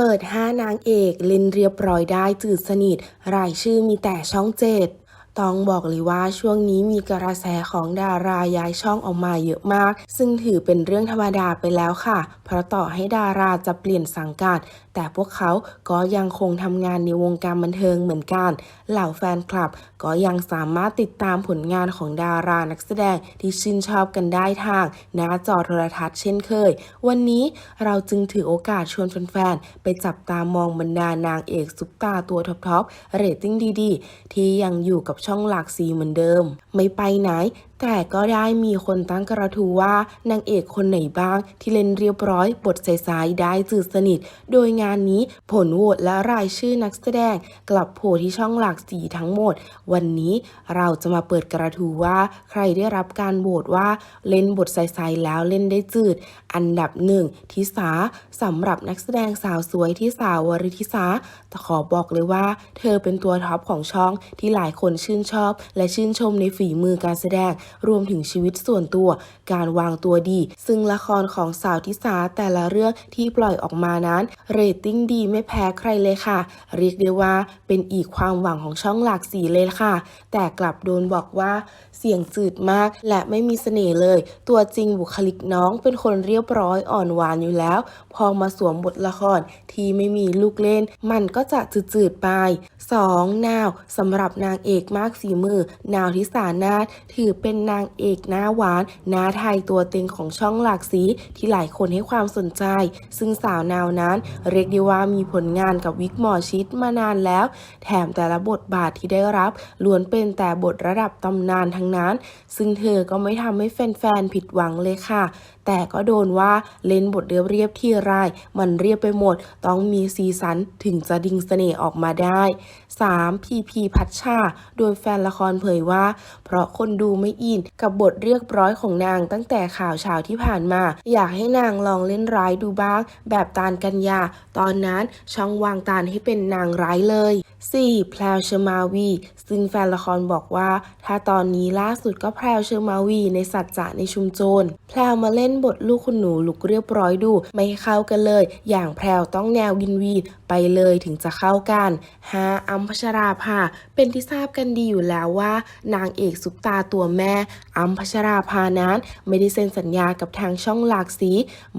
เปิด 5 นางเอก เล่นเรียบร้อยได้จืดสนิท รายชื่อมีแต่ช่องเจ็ด ต้องบอกเลยว่าช่วงนี้มีกระแสของดาราย้ายช่องออกมาเยอะมาก ซึ่งถือเป็นเรื่องธรรมดาไปแล้วค่ะ เพราะต่อให้ดาราจะเปลี่ยนสังกัด แต่พวกเขาก็ยังคงทำงานในวงการบันเทิงเหมือนกัน เหล่าแฟนคลับ ก็ยังสามารถติดตามผลงานของดารานักแสดงที่ชื่นชอบกันได้ทางหน้าจอโทรทัศน์เช่นเคย วันนี้เราจึงถือโอกาสชวนแฟนๆไปจับตามองบรรดานางเอกซุปตาตัวท็อปๆเรตติ้งดีๆ ที่ยังอยู่กับช่องหลักสีเหมือนเดิม ไม่ไปไหน แต่ก็ได้มีคนตั้งกระทู้ว่านางเอกคนไหนบ้าง ที่เล่นเรียบร้อย บทใสๆได้จืดสนิท โดยงานนี้ผลโหวตและรายชื่อนักแสดง กลับโผล่ที่ช่องหลากสีทั้งหมด วันนี้เราจะมาเปิดกระทู้ว่า ใครได้รับการโหวตว่าเล่นบทใสๆแล้วเล่นได้จืด อันดับหนึ่งทิสาสำหรับนักแสดงสาวสวยที่สาววริทิสาแต่ขอบอกเลยว่า เธอเป็นตัวท็อปของช่องที่หลายคนชื่นชอบ และชื่นชมในฝีมือการแสดงรวมถึงชีวิตส่วนตัว การวางตัวดี ซึ่งละครของสาวทิสาแต่ละเรื่องที่ปล่อยออกมานั้น เรตติ้งดีไม่แพ้ใครเลยค่ะ เรียกได้ว่าเป็นอีกความหวังของช่องหลากสีเลยค่ะ แต่กลับโดนบอกว่าเสียงจืดมากและไม่มีเสน่ห์เลย ตัวจริงบุคลิกน้องเป็นคนเรียบร้อยอ่อนหวานอยู่แล้ว พอมาสวมบทละครที่ไม่มีลูกเล่น มันก็จะจืดๆไป 2. นาวสำหรับนางเอกมากฝีมือนาวทิสานาถถือเป็นนางเอกหน้าหวานหน้าไทยตัวเต็งของช่องหลากสีที่หลายคนให้ความสนใจ ซึ่งสาวนาวนั้นเรียกได้ว่ามีผลงานกับวิกหมอชิดมานานแล้ว แถมแต่ละบทบาทที่ได้รับล้วนเป็นแต่บทระดับตำนานทั้งนั้น ซึ่งเธอก็ไม่ทำให้แฟนๆผิดหวังเลยค่ะ แต่ก็โดนว่าเล่นบทเรียบๆที่ไรมันเรียบไปหมด ต้องมีซีซันถึงจะดึงเสน่ห์ออกมาได้ 3. พีพีพัชชา โดยแฟนละครเผยว่า เพราะคนดูไม่อินกับบทเรียบร้อยของนางตั้งแต่ข่าวเช้าที่ผ่านมา อยากให้นางลองเล่นร้ายดูบ้าง แบบตาลกัญญา ตอนนั้นช่องวางตาลให้เป็นนางร้ายเลย 4. แพรวเชมาวี ซึ่งแฟนละครบอกว่า ถ้าตอนนี้ล่าสุดก็แพรวเชมาวีในสัจจะในชุมโจรแพรวมาเล่นบทลูกคุณหนูลุกเรียบร้อยดู ไม่เข้ากันเลย อย่างแพรวต้องแนววินวีดไปเลยถึงจะเข้ากัน 5. อัมพชราภาเป็นที่ทราบกันดีอยู่แล้วว่า นางเอกซุปตาตัวแม่อัมพัชราภานั้น ไม่ได้เซ็นสัญญากับทางช่องหลากสี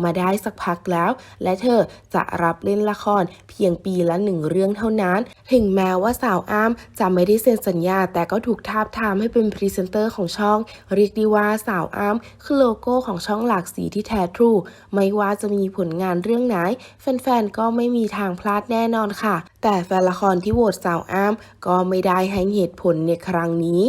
มาได้สักพักแล้ว และเธอจะรับเล่นละครเพียงปีละหนึ่งเรื่องเท่านั้น ถึงแม้ว่าสาวอ้ามจะไม่ได้เซ็นสัญญา แต่ก็ถูกทาบทามให้เป็นพรีเซนเตอร์ของช่อง เรียกได้ว่าสาวอ้ามคือโลโก้ของช่องหลากสีที่แท้ทรู ไม่ว่าจะมีผลงานเรื่องไหน แฟนๆก็ไม่มีทางพลาดแน่นอนค่ะ แต่แฟนละครที่โหวตสาวอ้ามก็ไม่ได้ให้เหตุผลในครั้งนี้